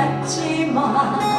같지만